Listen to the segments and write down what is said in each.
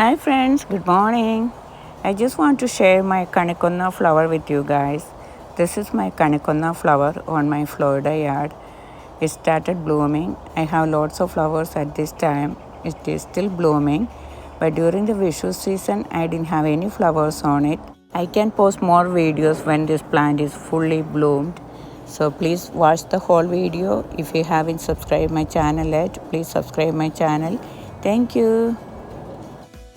Hi friends, good morning. I just want to share my Kanikonna flower with you guys. This is my Kanikonna flower on my Florida yard. It started blooming. I have lots of flowers at this time. It is still blooming. But during the Vishu season, I didn't have any flowers on it. I can post more videos when this plant is fully bloomed. So please watch the whole video. If you haven't subscribed my channel yet, please subscribe my channel. Thank you.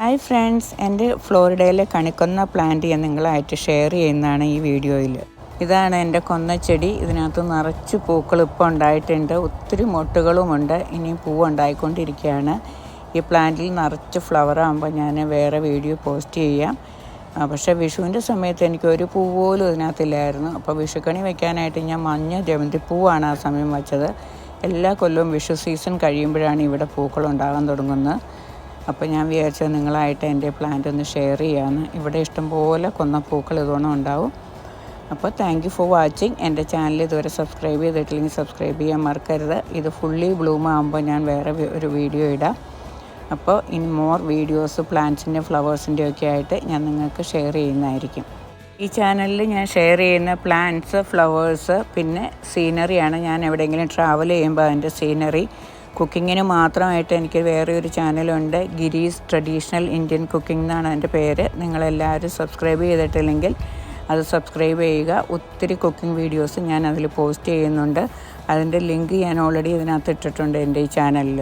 Hi friends എന്റെ ഫ്ലോറിഡയിലെ കണിക്കൊന്ന plant ഞാൻ നിങ്ങളായിട്ട് share ചെയ്യുന്നതാണ് ഈ വീഡിയോയിൽ. ഇതാണ് എന്റെ കൊന്നച്ചെടി. ഇതിനകത്ത് നിറച്ച് പൂക്കൾ ഇപ്പോൾ ഉണ്ടായിട്ടുണ്ട്. ഒത്തിരി മൊട്ടുകളുമുണ്ട് ഇനി പൂവ് ഉണ്ടായിക്കൊണ്ടിരിക്കുകയാണ്. ഈ പ്ലാന്റിൽ നിറച്ച് ഫ്ലവർ ആകുമ്പോൾ ഞാൻ വേറെ വീഡിയോ പോസ്റ്റ് ചെയ്യാം. പക്ഷേ വിഷുവിന്റെ സമയത്ത് എനിക്ക് ഒരു പൂ പോലും ഇതിനകത്തില്ലായിരുന്നു. അപ്പോൾ വിഷുക്കണി വെക്കാനായിട്ട് ഞാൻ മഞ്ഞ ജമന്തി പൂവാണ് ആ സമയം വെച്ചത്. എല്ലാ കൊല്ലവും വിഷു സീസൺ കഴിയുമ്പോഴാണ് ഇവിടെ പൂക്കൾ ഉണ്ടാകാൻ തുടങ്ങുന്നത്. അപ്പോൾ ഞാൻ വിചാരിച്ചത് നിങ്ങളായിട്ട് എന്റെ പ്ലാന്റ് ഒന്ന് ഷെയർ ചെയ്യാമെന്ന് ഇവിടെ ഇഷ്ടംപോലെ കൊന്ന പൂക്കൾ ഇതുകൊണ്ട് ഉണ്ടാവും. അപ്പോൾ താങ്ക് യു ഫോർ വാച്ചിങ് എന്റെ ചാനൽ ഇതുവരെ സബ്സ്ക്രൈബ് ചെയ്തിട്ടില്ലെങ്കിൽ സബ്സ്ക്രൈബ് ചെയ്യാൻ മറക്കരുത്. ഇത് ഫുള്ളി ബ്ലൂം ആകുമ്പോൾ ഞാൻ വേറെ ഒരു വീഡിയോ ഇടാം. അപ്പോൾ ഇൻ മോർ വീഡിയോസ് പ്ലാന്റ്സിന്റെ ഫ്ലവേഴ്സിന്റെ ഒക്കെ ആയിട്ട് ഞാൻ നിങ്ങൾക്ക് ഷെയർ ചെയ്യുന്നതായിരിക്കും. ഈ ചാനലിൽ ഞാൻ ഷെയർ ചെയ്യുന്ന പ്ലാന്റ്സ് ഫ്ലവേഴ്സ് പിന്നെ സീനറിയാണ് ഞാൻ എവിടെയെങ്കിലും ട്രാവൽ ചെയ്യുമ്പോൾ അതിന്റെ സീനറി കുക്കിങ്ങിന് മാത്രമായിട്ട് എനിക്ക് വേറെ ഒരു ചാനലുണ്ട് ഗിരീസ് ട്രഡീഷണൽ ഇന്ത്യൻ കുക്കിംഗ് എന്നാണ് എന്റെ പേര് നിങ്ങളെല്ലാവരും സബ്സ്ക്രൈബ് ചെയ്തിട്ടില്ലെങ്കിൽ അത് സബ്സ്ക്രൈബ് ചെയ്യുക ഒത്തിരി കുക്കിംഗ് വീഡിയോസ് ഞാൻ അതിൽ പോസ്റ്റ് ചെയ്യുന്നുണ്ട് അതിന്റെ ലിങ്ക് ഞാൻ ഓൾറെഡി ഇതിനകത്ത് ഇട്ടിട്ടുണ്ട് എന്റെ ഈ ചാനലിൽ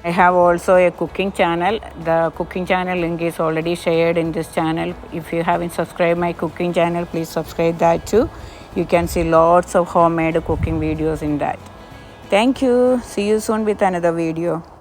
I have also a cooking channel. The cooking channel link is already shared in this channel. If you haven't subscribed my cooking channel, please subscribe that too. You can see lots of homemade cooking videos in that. Thank you. See you soon with another video.